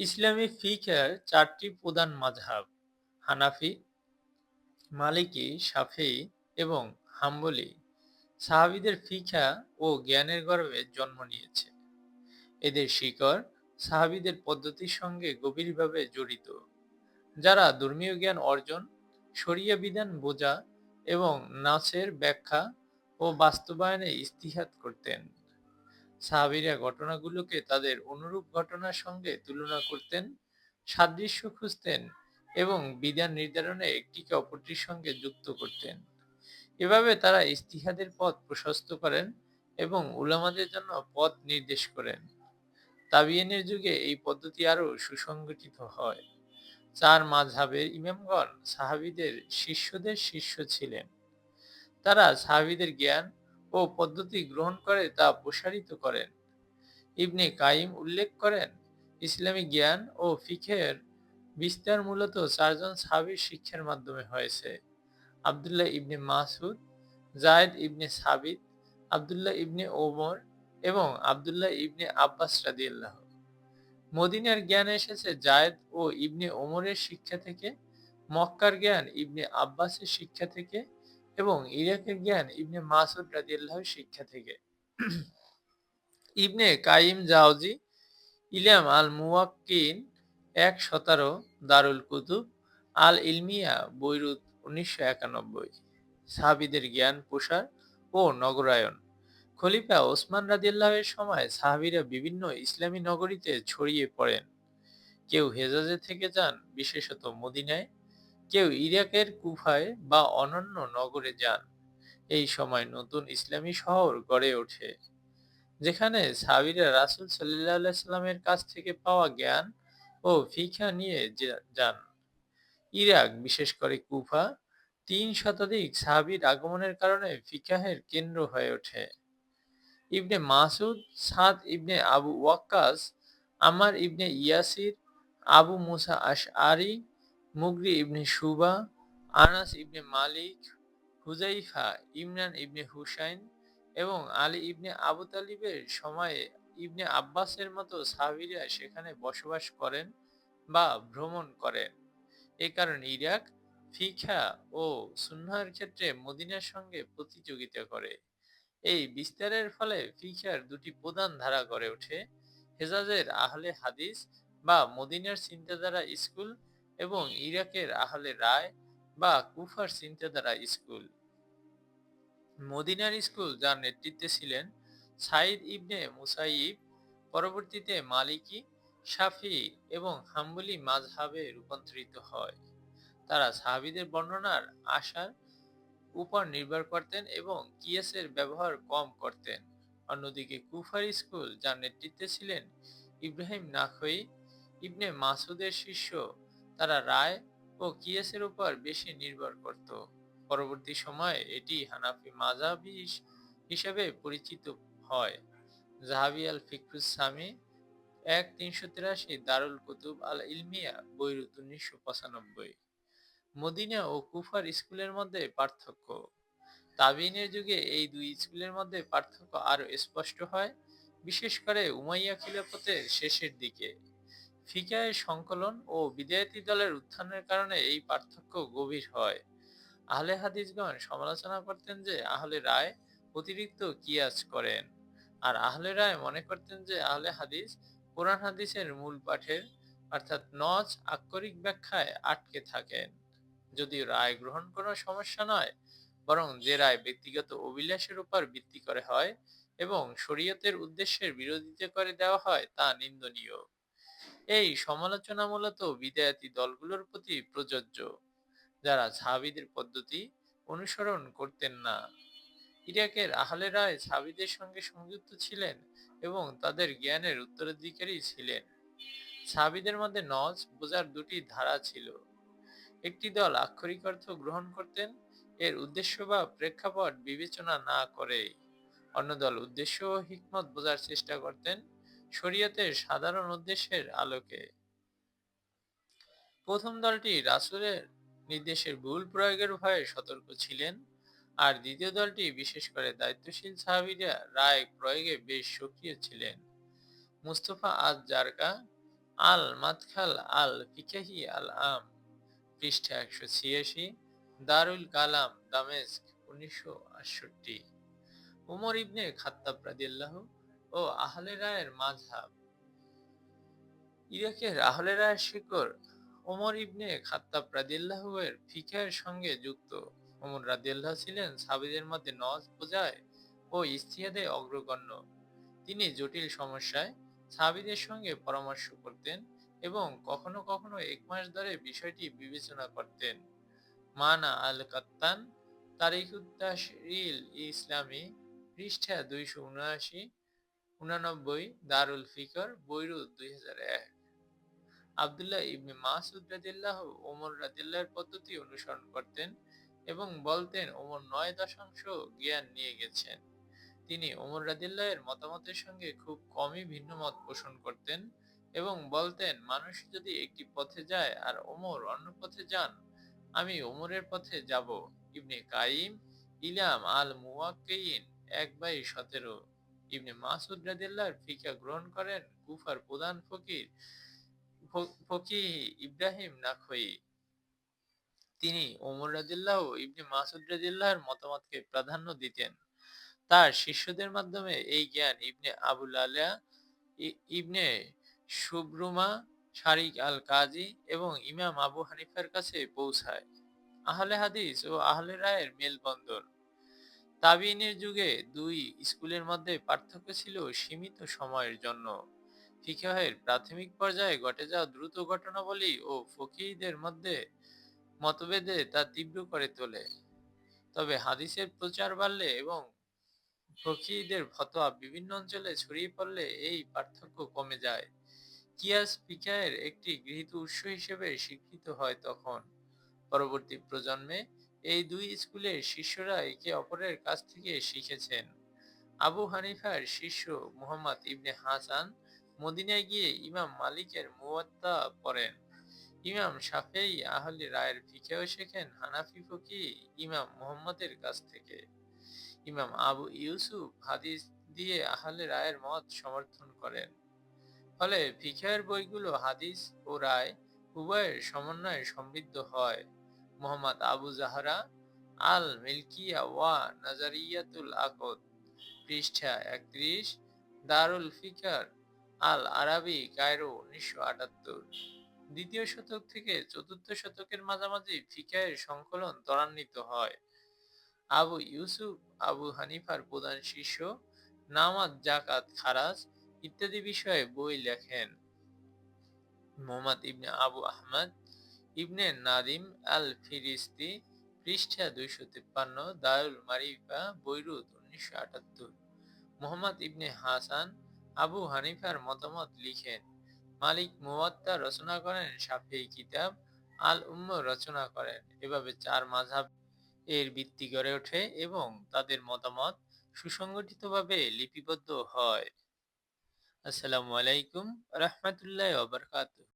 ইসলামী ফিকহের চারটি প্রধান মাযহাব হানাফি, মালিকি, শাফিঈ এবং হাম্বলি সাহাবীদের ফিকহ ও জ্ঞানের গর্ভে জন্ম নিয়েছে। এদের শিকড় সাহাবিদের পদ্ধতির সঙ্গে গভীরভাবে জড়িত, যারা ধর্মীয় জ্ঞান অর্জন, শরিয়া বিধান বোঝা এবং নাচের ব্যাখ্যা ও বাস্তবায়নে ইস্তিহাত করতেন। সাহাবীরা ঘটনাগুলোকে তাদের অনুরূপ ঘটনার সঙ্গে তুলনা করতেন, সাদৃশ্য খুঁজতেন এবং বিধান নির্ধারণে একটিকে অপরটির সঙ্গে যুক্ত করতেন। এভাবে তারা ইস্তিহাদের পথ প্রশস্ত করেন এবং উলামাদের জন্য পথ নির্দেশ করেন। তাবিয়েনের যুগে এই পদ্ধতি আরও সুসংগঠিত হয়। চার মাযহাবের ইমামগণ সাহাবীদের শিষ্যদের শিষ্য ছিলেন। তারা সাহাবিদের জ্ঞান ও পদ্ধতি গ্রহণ করে তা প্রসারিত করেন। ইবনে কাইম উল্লেখ করেন, ইসলামী জ্ঞান ও ফিখের বিস্তার মূলত চারজন সাবির শিক্ষার মাধ্যমে হয়েছে: আব্দুল্লাহ ইবনে মাসুদ যায়েদ ইবনে সাবিত, আব্দুল্লাহ ইবনে ওমর এবং আব্দুল্লাহ ইবনে আব্বাস রাদিয়াল্লাহু। মদিনার জ্ঞান এসেছে যায়েদ ও ইবনে ওমরের শিক্ষা থেকে, মক্কার জ্ঞান ইবনে আব্বাসের শিক্ষা থেকে এবং ইরাকের জ্ঞান ইবনে মাসউদ রাদিয়াল্লাহুর শিক্ষা থেকে। ইবনে কাইম জাওজি ইলাম আল মুওয়াক্কিন এক সতেরো, দারুল কুতুব আল ইলমিয়া বৈরুত উনিশশো একানব্বই। সাহাবিদের জ্ঞান প্রসার ও নগরায়ন খলিফা ওসমান রাদিয়াল্লাহু এর সময় সাহাবিরা বিভিন্ন ইসলামী নগরীতে ছড়িয়ে পড়েন। কেউ হেজাজে থেকে যান, বিশেষত মদিনায়, কেউ ইরাকের কুফায় বা অনন্য নগরে যান। এই সময় নতুন ইসলামী শহর গড়ে ওঠে, যেখানে সাবিরা রাসুল সাল্লাল্লাহু সাল্লামের কাছ থেকে পাওয়া জ্ঞান ও ফিকহ নিয়ে যান। ইরাক, বিশেষ করে কুফা, তিন শতাধিক সাহাবীর আগমনের কারণে ফিকহের কেন্দ্র হয়ে ওঠে। ইবনে মাসুদ সাদ ইবনে আবু ওয়াক্কাস, আমার ইবনে ইয়াসির, আবু মুসা আশআরী, মুগরি ইবনে শুবা, আনাস ইবনে মালিক, হুযায়ফা, ইমরান ইবনে হুসাইন এবং আলী ইবনে আবু তালিবের সময়ে ইবনে আব্বাসের মতো সাহাবীরা সেখানে বসবাস করেন বা ভ্রমণ করেন। এ কারণে ইরাক ফিখা ও সুন্নাহর ক্ষেত্রে মদিনার সঙ্গে প্রতিযোগিতা করে। এই বিস্তারের ফলে ফিখার দুটি প্রধান ধারা গড়ে ওঠে: হেজাজের আহলে হাদিস বা মদিনার চিন্তাধারা স্কুল এবং ইরাকের আহলে রায় বা কুফার চিন্তাধারা স্কুল। মদিনার স্কুল, যার নেতৃত্বে ছিলেন সাঈদ ইবনে মুসাইয়িব, পরবর্তীতে মালিকি, শাফিঈ এবং হাম্বলী মাযহাবে রূপান্তরিত হয়। তারা সাহাবীদের বর্ণনার আশার উপর নির্ভর করতেন এবং কিয়াসের ব্যবহার কম করতেন। অন্যদিকে কুফার স্কুল, যার নেতৃত্বে ছিলেন ইব্রাহিম নাখই ইবনে মাসুদের শিষ্য, তারা রায় ও কিয়াসের উপর বেশি নির্ভর করত। পরবর্তী সময়ে এটি হানাফি মাযহাব হিসেবে পরিচিত হয়। যাহাবি আল ফিকহুস সামি এক তিনশো তিরাশি, দারুল কুতুব আল ইলমিয়া বৈরুত উনিশশো পঁচানব্বই। মদিনা ও কুফার স্কুলের মধ্যে পার্থক্য তাবিনের যুগে এই দুই স্কুলের মধ্যে পার্থক্য আরও স্পষ্ট হয়, বিশেষ করে উমাইয়া খিলাফতের শেষের দিকে। ফিকহের সংকলন ও বিদায়াতী দলের উত্থানের কারণে এই পার্থক্য গভীর হয়। আহলে হাদিসগণ সমালোচনা করতেন যে আহলে রায় অতিরিক্ত কিয়াস করেন, আর আহলে রায় মনে করতেন যে আহলে হাদিস কোরআন হাদিসের মূল পাঠের অর্থাৎ নজ আক্ষরিক ব্যাখ্যায় আটকে থাকেন। যদিও রায় গ্রহণ কোনো সমস্যা নয়, বরং যে রায় ব্যক্তিগত অভিলাষের উপর ভিত্তি করে হয় এবং শরীয়তের উদ্দেশ্যের বিরোধিতা করে দেওয়া হয় তা নিন্দনীয়। এই সমালোচনা মূলত বিদায়াতী দলগুলোর প্রতি প্রযোজ্য, যারা সাহাবীদের পদ্ধতি অনুসরণ করতেন না। ইরাকের আহলে রায় সাহাবীদের সঙ্গে সংযুক্ত ছিলেন এবং তাদের জ্ঞানের উত্তরাধিকারী ছিলেন। সাহাবীদের মধ্যে নজ বোঝার দুটি ধারা ছিল। একটি দল আক্ষরিক অর্থ গ্রহণ করতেন, এর উদ্দেশ্য বা প্রেক্ষাপট বিবেচনা না করে; অন্য দল উদ্দেশ্য ও হিকমত বোঝার চেষ্টা করতেন, শরীয়তের সাধারণ উদ্দেশ্যের আলোকে। প্রথম দলটি রাসূলের নির্দেশের ভুল প্রয়োগের ভয়ে সতর্ক ছিলেন, আর দ্বিতীয় দলটি, বিশেষ করে দায়িত্বশীল সাহাবীরা, রায় প্রয়োগে বেশ সক্রিয় ছিলেন। মুস্তফা আজ-জারকা, আল মাতখাল আল ফিকাহি আল আম পৃষ্ঠা একশো ছিয়াশি দারুল কালাম দামেস্ক উনিশশো আটষট্টি উমর ইবনে খাত্তাব রাদিয়াল্লাহু ও আহলে রায়ের মাঝহাব। ইরাকের আহলে রায়ের শিকড় ওমর ইবনে খাত্তাব রাদিয়াল্লাহু এর ফিকহের সঙ্গে যুক্ত। ওমর রাদিয়াল্লাহু ছিলেন সাহাবীদের মধ্যে নজ বোঝায় ও ইস্তিহাদে অগ্রগণ্য। তিনি জটিল সমস্যায় সাহাবীদের সঙ্গে পরামর্শ করতেন এবং কখনো কখনো এক মাস ধরে বিষয়টি বিবেচনা করতেন। মানা আল কাত্তান তারিখুদ্দাশরিল ইসলামী পৃষ্ঠা দুইশো উনআশি উনানব্বই দারুল ফিকর বৈরুত দুই হাজার এক। আবদুল্লাহ ইবনে মাসুদ রাদিল্লাহ ওমর রাদিল্লাহর পদ্ধতি অনুসরণ করতেন এবং বলতেন ওমর নয় দশাংশ জ্ঞান নিয়ে গেছেন। তিনি ওমর রাদিল্লাহের মতামতের সঙ্গে খুব কমই ভিন্ন মত পোষণ করতেন এবং বলতেন, মানুষ যদি একটি পথে যায় আর ওমর অন্য পথে যান, আমি ওমরের পথে যাব। ইবনে কাইম, ইলাম আল মুওয়াক্কিন এক বাই সতেরো। ইবনে মাসুদ রাদিল্লাহর ফিকা গ্রহণ করেন, কুফার প্রধান ফকির ফকিহ ইব্রাহিম নাখই। তিনি ওমর রাদিল্লাহ ইবনে মাসুদ রাদিল্লাহর মতামতকে প্রাধান্য দিতেন। তার শিষ্যদের মাধ্যমে এই জ্ঞান ইবনে আবুল আলিয়া ইবনে সুব্রুমা, শারিক আল কাজী এবং ইমাম আবু হানিফার কাছে পৌঁছায়। আহলে হাদিস ও আহলে রায়ের মেলবন্ধন তাবিনের যুগে দুই স্কুলের মধ্যে পার্থক্য ছিল সীমিত সময়ের জন্য। ফিকহের প্রাথমিক পর্যায়ে ঘটে যাওয়া দ্রুত ঘটনাবলী ও ফকিহদের মধ্যে মতভেদে তা তীব্র করে তোলে। তবে হাদিসের প্রচার বাড়লে এবং ফকিহদের ফতোয়া বিভিন্ন অঞ্চলে ছড়িয়ে পড়লে এই পার্থক্য কমে যায়। কিয়াস ফিকাহের একটি গৃহীত উৎস হিসেবে স্বীকৃত হয় তখন। পরবর্তী প্রজন্মে এই দুই স্কুলের শিষ্যরা একে অপরের কাছ থেকে শিখেছেন। আবু হানিফার শিষ্য মুহাম্মদ ইবনে হাসান মদিনায় গিয়ে ইমাম মালিকের মুয়াত্তা পড়েন। ইমাম শাফেই আহলি রায়ের ফিকেও শেখেন, হানাফি ফকি ইমাম মোহাম্মদের কাছ থেকে। ইমাম আবু ইউসুফ হাদিস দিয়ে আহলে রায়ের মত সমর্থন করেন। ফলে ফিকের বইগুলো হাদিস ও রায় উভয়ের সমন্বয়ে সমৃদ্ধ হয়। মোহাম্মদ আবু জাহরা আল মিল্কিয়া ওয়া নাজারিয়াতুল আকদ, পৃষ্ঠা একত্রিশ, দারুল ফিকার আল আরাবি কায়রো উনিশশো আটাত্তর। দ্বিতীয় শতক থেকে চতুর্থ শতকের মাঝামাঝি ফিকাহের সংকলন ত্বরান্বিত হয়। আবু ইউসুফ, আবু হানিফার প্রধান শিষ্য, নামাজ জাকাত খারাজ ইত্যাদি বিষয়ে বই লেখেন। মোহাম্মদ ইবনে আবু আহমদ ইবনে নাদিম আল ফিরিস্তি পৃষ্ঠা দুইশো তিপ্পান্ন, দারুল মারিফা, বৈরুত উনিশশো আটাত্তর। মোহাম্মদ ইবনে হাসান আবু হানিফার মতামত লিখেন, মালিক মুওয়াত্তা রচনা করেন, সাফেই কিতাব আল উম্ম রচনা করেন। এভাবে চার মাঝাব এর ভিত্তি গড়ে ওঠে এবং তাদের মতামত সুসংগঠিতভাবে লিপিবদ্ধ হয়। আসসালামু আলাইকুম রহমতুল্লাহ ওবরকাতুহ